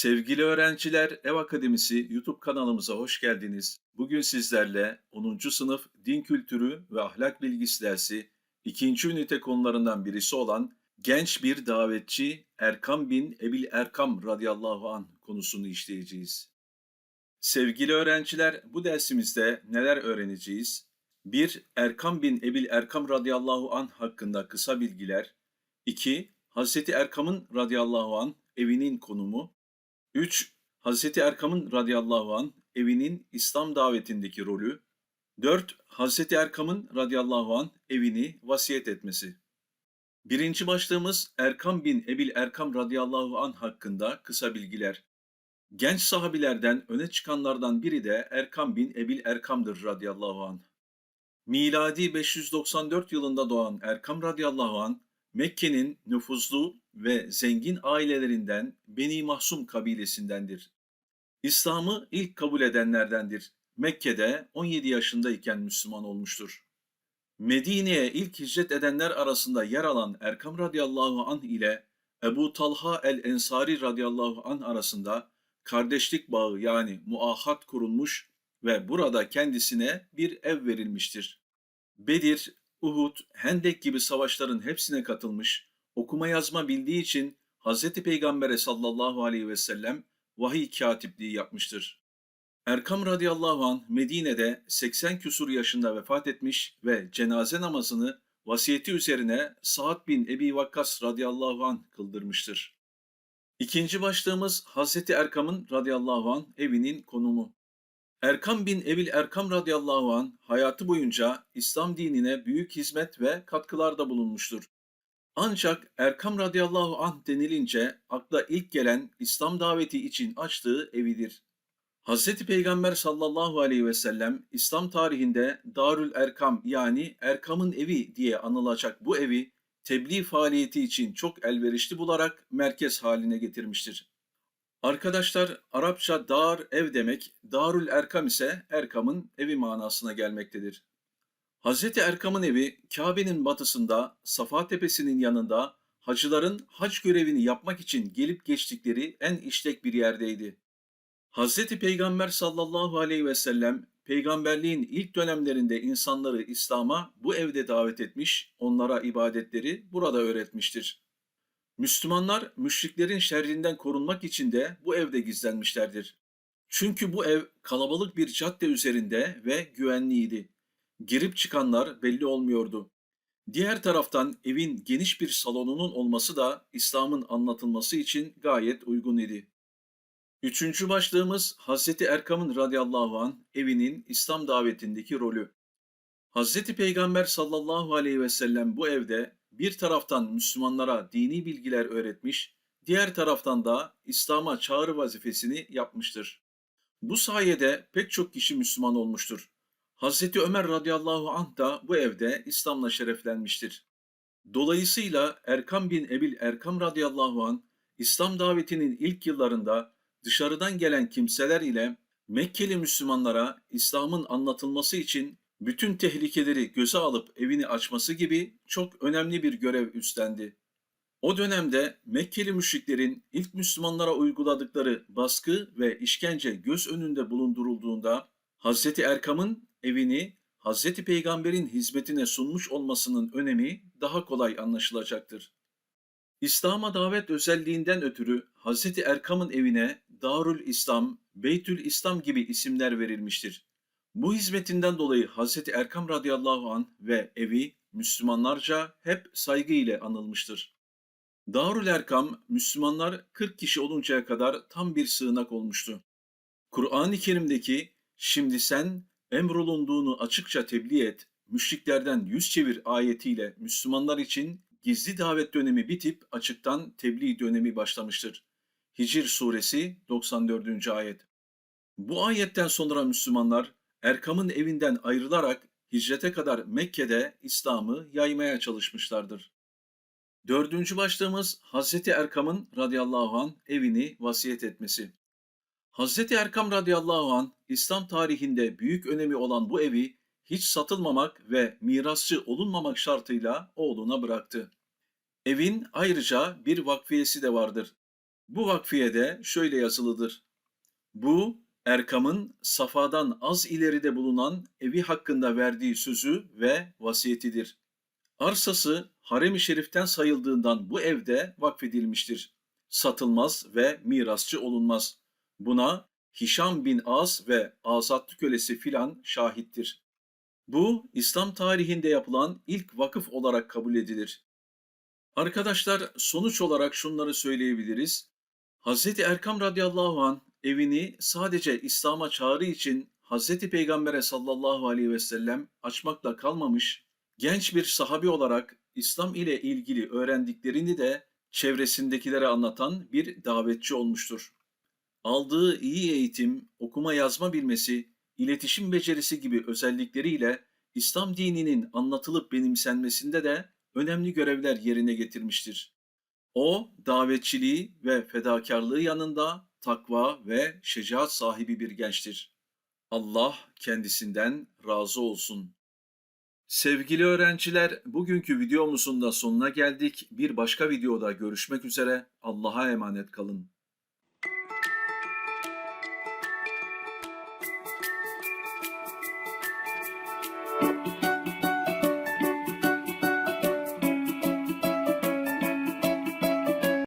Sevgili öğrenciler, Ev Akademisi YouTube kanalımıza hoş geldiniz. Bugün sizlerle 10. sınıf Din Kültürü ve Ahlak Bilgisi dersi 2. ünite konularından birisi olan genç bir davetçi Erkam bin Ebil Erkam radıyallahu an konusunu işleyeceğiz. Sevgili öğrenciler, bu dersimizde neler öğreneceğiz? 1. Erkam bin Ebil Erkam radıyallahu an hakkında kısa bilgiler. 2. Hazreti Erkam'ın radıyallahu an evinin konumu. 3. Hazreti Erkam'ın radıyallahu an evinin İslam davetindeki rolü. 4. Hazreti Erkam'ın radıyallahu an evini vasiyet etmesi. Birinci başlığımız Erkam bin Ebil Erkam radıyallahu an hakkında kısa bilgiler. Genç sahabilerden öne çıkanlardan biri de Erkam bin Ebil Erkam'dır radıyallahu an. Miladi 594 yılında doğan Erkam radıyallahu an Mekke'nin nüfuzlu ve zengin ailelerinden Beni Mahsum kabilesindendir. İslam'ı ilk kabul edenlerdendir. Mekke'de 17 yaşındayken Müslüman olmuştur. Medine'ye ilk hicret edenler arasında yer alan Erkam radıyallahu anh ile Ebu Talha el-Ensari radıyallahu anh arasında kardeşlik bağı yani muahat kurulmuş ve burada kendisine bir ev verilmiştir. Bedir, Uhud, Hendek gibi savaşların hepsine katılmış, okuma yazma bildiği için Hz. Peygamber'e sallallahu aleyhi ve sellem vahiy katipliği yapmıştır. Erkam radıyallahu anh Medine'de 80 küsur yaşında vefat etmiş ve cenaze namazını vasiyeti üzerine Sa'd bin Ebi Vakkas radıyallahu anh kıldırmıştır. İkinci başlığımız Hazreti Erkam'ın radıyallahu anh evinin konumu. Erkam bin Ebil Erkam radıyallahu an hayatı boyunca İslam dinine büyük hizmet ve katkılarda bulunmuştur. Ancak Erkam radıyallahu anh denilince akla ilk gelen İslam daveti için açtığı evidir. Hz. Peygamber sallallahu aleyhi ve sellem İslam tarihinde Darül Erkam yani Erkam'ın evi diye anılacak bu evi tebliğ faaliyeti için çok elverişli bularak merkez haline getirmiştir. Arkadaşlar Arapça dar ev demek, Darül Erkam ise Erkam'ın evi manasına gelmektedir. Hazreti Erkam'ın evi Kabe'nin batısında Safa Tepesi'nin yanında hacıların hac görevini yapmak için gelip geçtikleri en işlek bir yerdeydi. Hazreti Peygamber sallallahu aleyhi ve sellem peygamberliğin ilk dönemlerinde insanları İslam'a bu evde davet etmiş, onlara ibadetleri burada öğretmiştir. Müslümanlar müşriklerin şerrinden korunmak için de bu evde gizlenmişlerdir. Çünkü bu ev kalabalık bir cadde üzerinde ve güvenliydi. Girip çıkanlar belli olmuyordu. Diğer taraftan evin geniş bir salonunun olması da İslam'ın anlatılması için gayet uygun idi. Üçüncü başlığımız Hazreti Erkam'ın radıyallahu an evinin İslam davetindeki rolü. Hazreti Peygamber sallallahu aleyhi ve sellem bu evde bir taraftan Müslümanlara dini bilgiler öğretmiş, diğer taraftan da İslam'a çağrı vazifesini yapmıştır. Bu sayede pek çok kişi Müslüman olmuştur. Hazreti Ömer radıyallahu anh da bu evde İslam'la şereflenmiştir. Dolayısıyla Erkam bin Ebil Erkam radıyallahu anh İslam davetinin ilk yıllarında dışarıdan gelen kimseler ile Mekkeli Müslümanlara İslam'ın anlatılması için bütün tehlikeleri göze alıp evini açması gibi çok önemli bir görev üstlendi. O dönemde Mekkeli müşriklerin ilk Müslümanlara uyguladıkları baskı ve işkence göz önünde bulundurulduğunda Hazreti Erkam'ın evini Hazreti Peygamber'in hizmetine sunmuş olmasının önemi daha kolay anlaşılacaktır. İslam'a davet özelliğinden ötürü Hazreti Erkam'ın evine Darül İslam, Beytül İslam gibi isimler verilmiştir. Bu hizmetinden dolayı Hazreti Erkam radıyallahu an ve evi Müslümanlarca hep saygı ile anılmıştır. Darül Erkam, Müslümanlar 40 kişi oluncaya kadar tam bir sığınak olmuştu. Kur'an-ı Kerim'deki şimdi sen emrolunduğunu açıkça tebliğ et, müşriklerden yüz çevir ayetiyle Müslümanlar için gizli davet dönemi bitip açıktan tebliğ dönemi başlamıştır. Hicr suresi 94. ayet. Bu ayetten sonra Müslümanlar Erkam'ın evinden ayrılarak hicrete kadar Mekke'de İslam'ı yaymaya çalışmışlardır. Dördüncü başlığımız Hazreti Erkam'ın radıyallahu an evini vasiyet etmesi. Hazreti Erkam radıyallahu an İslam tarihinde büyük önemi olan bu evi hiç satılmamak ve mirasçı olunmamak şartıyla oğluna bıraktı. Evin ayrıca bir vakfiyesi de vardır. Bu vakfiyede şöyle yazılıdır. Bu Erkam'ın Safa'dan az ileride bulunan evi hakkında verdiği sözü ve vasiyetidir. Arsası harem-i şeriften sayıldığından bu evde vakfedilmiştir. Satılmaz ve mirasçı olunmaz. Buna Hişam bin Az ve azatlı kölesi filan şahittir. Bu İslam tarihinde yapılan ilk vakıf olarak kabul edilir. Arkadaşlar sonuç olarak şunları söyleyebiliriz. Hazreti Erkam radıyallahu an evini sadece İslam'a çağrı için Hazreti Peygamber'e sallallahu aleyhi ve sellem açmakla kalmamış, genç bir sahabi olarak İslam ile ilgili öğrendiklerini de çevresindekilere anlatan bir davetçi olmuştur. Aldığı iyi eğitim, okuma yazma bilmesi, iletişim becerisi gibi özellikleriyle İslam dininin anlatılıp benimsenmesinde de önemli görevler yerine getirmiştir. O, davetçiliği ve fedakarlığı yanında takva ve şecaat sahibi bir gençtir. Allah kendisinden razı olsun. Sevgili öğrenciler, bugünkü videomuzun da sonuna geldik. Bir başka videoda görüşmek üzere. Allah'a emanet kalın.